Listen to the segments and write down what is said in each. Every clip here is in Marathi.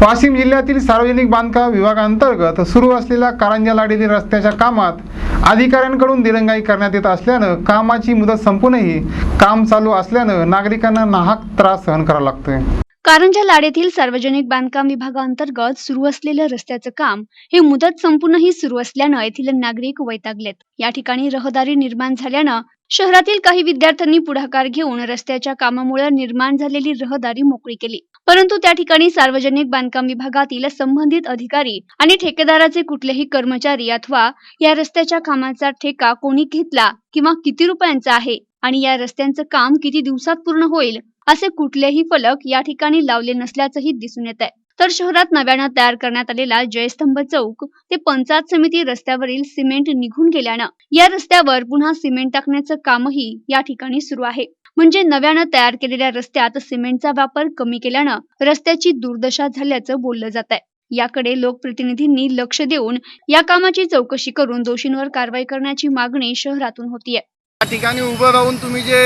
वाशिम जिल्ह्यातील सार्वजनिक बांधकाम विभागांतर्गत सुरू असलेल्या कारंजा लाडीतील रस्त्याच्या कामात अधिकाऱ्यांकडून दिरंगाई करण्यात येत असल्यानं कामाची मुदत संपूनही काम चालू असल्यानं नागरिकांना नाहक त्रास सहन करावा लागतोय. कारंजा लाडेतील सार्वजनिक बांधकाम विभागाअंतर्गत सुरू असलेलं रस्त्याचं काम हे मुदत संपूर्णही सुरू असल्यानं येथील नागरिक वैतागलेत. या ठिकाणी रहदारी निर्माण झाल्यानं शहरातील काही विद्यार्थ्यांनी पुढाकार घेऊन रस्त्याच्या कामामुळे निर्माण झालेली रहदारी मोकळी केली. परंतु त्या ठिकाणी सार्वजनिक बांधकाम विभागातील संबंधित अधिकारी आणि ठेकेदाराचे कुठलेही कर्मचारी अथवा या रस्त्याच्या कामाचा ठेका कोणी घेतला किंवा किती रुपयांचा आहे आणि या रस्त्यांचं काम किती दिवसात पूर्ण होईल असे कुठलेही फलक या ठिकाणी लावले नसल्याचंही दिसून येत आहे तर शहरात नव्यानं तयार करण्यात आलेला जयस्तंभ चौक ते पंचायत समिती रस्त्यावरील सिमेंट निघून गेल्यानं या रस्त्यावर पुन्हा सिमेंट टाकण्याचं कामही या ठिकाणी सुरू आहे. म्हणजे नव्यानं तयार केलेल्या रस्त्यात सिमेंटचा वापर कमी केल्यानं रस्त्याची दुर्दशा झाल्याचं बोललं जात आहे. याकडे लोकप्रतिनिधींनी लक्ष देऊन या कामाची चौकशी करून दोषींवर कारवाई करण्याची मागणी शहरातून होतीये. या ठिकाणी उभं राहून तुम्ही जे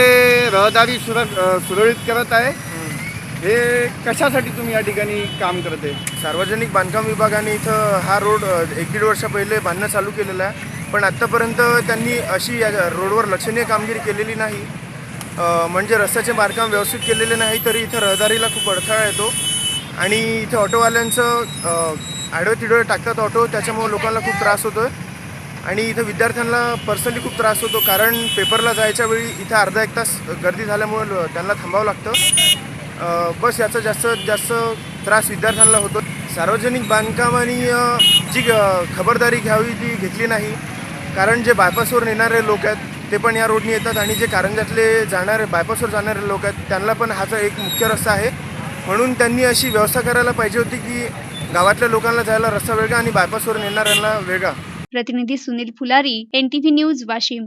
रहदारी सुरळीत करत आहे हे कशासाठी तुम्ही या ठिकाणी काम करत आहे? सार्वजनिक बांधकाम विभागाने इथं हा रोड एक दीड वर्षा पहिले बांधणं चालू केलेलं आहे. पण आत्तापर्यंत त्यांनी अशी या रोडवर लक्षणीय कामगिरी केलेली नाही. म्हणजे रस्त्याचे बांधकाम व्यवस्थित केलेले नाही तरी इथं रहदारीला खूप अडथळा येतो. आणि इथं ऑटोवाल्यांचं अ, आडवे तिडवे टाकतात ऑटो त्याच्यामुळे लोकांना खूप त्रास होतो आहे आणि इथं विद्यार्थ्यांना पर्सनली खूप त्रास होतो कारण पेपरला जायच्या वेळी इथं अर्धा एक तास गर्दी झाल्यामुळे त्यांना थांबावं लागतं. बस याचा जास्त जास्त त्रास विद्यार्थ्यांना होतो. सार्वजनिक बांधकामाने जी खबरदारी घ्यावी ती घेतली नाही. कारण जे बायपासवर येणारे लोक आहेत ते पण या रोडने येतात आणि जे कारंजातले जाणारे बायपासवर जाणारे लोक आहेत त्यांना पण हाचा एक मुख्य रस्ता आहे. म्हणून त्यांनी अशी व्यवस्था करायला पाहिजे होती की गावातल्या लोकांना जायला रस्ता वेगळा आणि बायपासवर नेणाऱ्यांना वेगळा. प्रतिनिधी सुनील फुलारी एनटीव्ही न्यूज वाशिम.